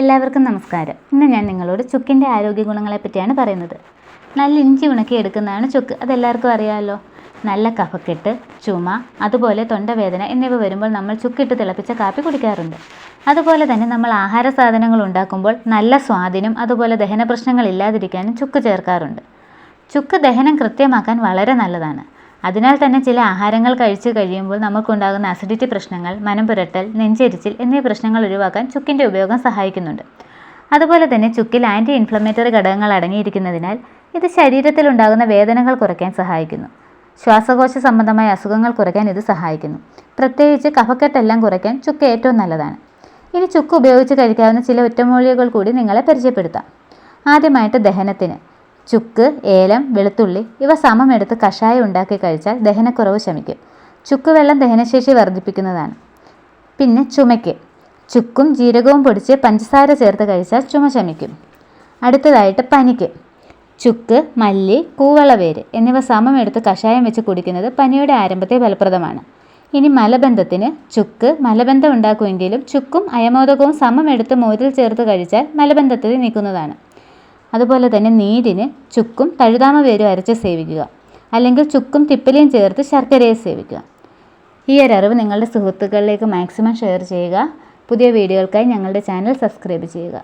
എല്ലാവർക്കും നമസ്കാരം. ഇന്ന് ഞാൻ നിങ്ങളോട് ചുക്കിന്റെ ആരോഗ്യ ഗുണങ്ങളെ പറ്റിയാണ് പറയുന്നത്. നല്ല ഇഞ്ചി ഉണക്കി എടുക്കുന്നതാണ് ചുക്ക്. അതെല്ലാവർക്കും അറിയാമല്ലോ നല്ല കഫക്കെട്ട് ചുമ അതുപോലെ തൊണ്ടവേദന എന്നിവ വരുമ്പോൾ നമ്മൾ ചുക്കിട്ട് തിളപ്പിച്ച കാപ്പി കുടിക്കാറുണ്ട്. അതുപോലെ തന്നെ നമ്മൾ ആഹാര സാധനങ്ങൾ ഉണ്ടാക്കുമ്പോൾ നല്ല സ്വാദിനും അതുപോലെ ദഹന പ്രശ്നങ്ങൾ ഇല്ലാതിരിക്കാനും ചുക്ക് ചേർക്കാറുണ്ട്. ചുക്ക് ദഹനം കൃത്യമാക്കാൻ വളരെ നല്ലതാണ്. അതിനാൽ തന്നെ ചില ആഹാരങ്ങൾ കഴിച്ചു കഴിയുമ്പോൾ നമുക്കുണ്ടാകുന്ന അസിഡിറ്റി പ്രശ്നങ്ങൾ മനം പുരട്ടൽ നെഞ്ചെരിച്ചിൽ എന്നീ പ്രശ്നങ്ങൾ ഒഴിവാക്കാൻ ചുക്കിന്റെ ഉപയോഗം സഹായിക്കുന്നുണ്ട്. അതുപോലെ തന്നെ ചുക്കിൽ ആന്റി ഇൻഫ്ലമേറ്ററി ഘടകങ്ങൾ അടങ്ങിയിരിക്കുന്നതിനാൽ ഇത് ശരീരത്തിൽ ഉണ്ടാകുന്ന വേദനകൾ കുറയ്ക്കാൻ സഹായിക്കുന്നു. ശ്വാസകോശ സംബന്ധമായ അസുഖങ്ങൾ കുറയ്ക്കാൻ ഇത് സഹായിക്കുന്നു. പ്രത്യേകിച്ച് കഫക്കെട്ടെല്ലാം കുറയ്ക്കാൻ ചുക്ക് ഏറ്റവും നല്ലതാണ്. ഇനി ചുക്ക് ഉപയോഗിച്ച് കഴിക്കാവുന്ന ചില ഒറ്റമൂലികകൾ കൂടി നിങ്ങളെ പരിചയപ്പെടുത്താം. ആദ്യമായിട്ട് ദഹനത്തിന്. ചുക്ക് ഏലം വെളുത്തുള്ളി ഇവ സമം സമമെടുത്ത് കഷായം ഉണ്ടാക്കി കഴിച്ചാൽ ദഹനക്കുറവ് ശമിക്കും. ചുക്ക് വെള്ളം ദഹനശേഷി വർദ്ധിപ്പിക്കുന്നതാണ്. പിന്നെ ചുമയ്ക്ക്. ചുക്കും ജീരകവും പൊടിച്ച് പഞ്ചസാര ചേർത്ത് കഴിച്ചാൽ ചുമ ശമിക്കും. അടുത്തതായിട്ട് പനിക്ക്. ചുക്ക് മല്ലി കൂവളവേര് എന്നിവ സമം സമമെടുത്ത് കഷായം വെച്ച് കുടിക്കുന്നത് പനിയുടെ ആരംഭത്തെ ഫലപ്രദമാണ്. ഇനി മലബന്ധത്തിന് ചുക്ക് മലബന്ധം ഉണ്ടാക്കുമെങ്കിലും ചുക്കും അയമോദകവും സമം സമമെടുത്ത് മോരിൽ ചേർത്ത് കഴിച്ചാൽ മലബന്ധത്തെ നീക്കുന്നതാണ് അതുപോലെ തന്നെ നീരിന് ചുക്കും തഴുതാമ വേരും അരച്ച് സേവിക്കുക. അല്ലെങ്കിൽ ചുക്കും തിപ്പലിയും ചേർത്ത് ശർക്കരയെ സേവിക്കുക. ഈ ഒരു അറിവ് നിങ്ങളുടെ സുഹൃത്തുക്കളിലേക്ക് മാക്സിമം ഷെയർ ചെയ്യുക. പുതിയ വീഡിയോകൾക്കായി ഞങ്ങളുടെ ചാനൽ സബ്സ്ക്രൈബ് ചെയ്യുക.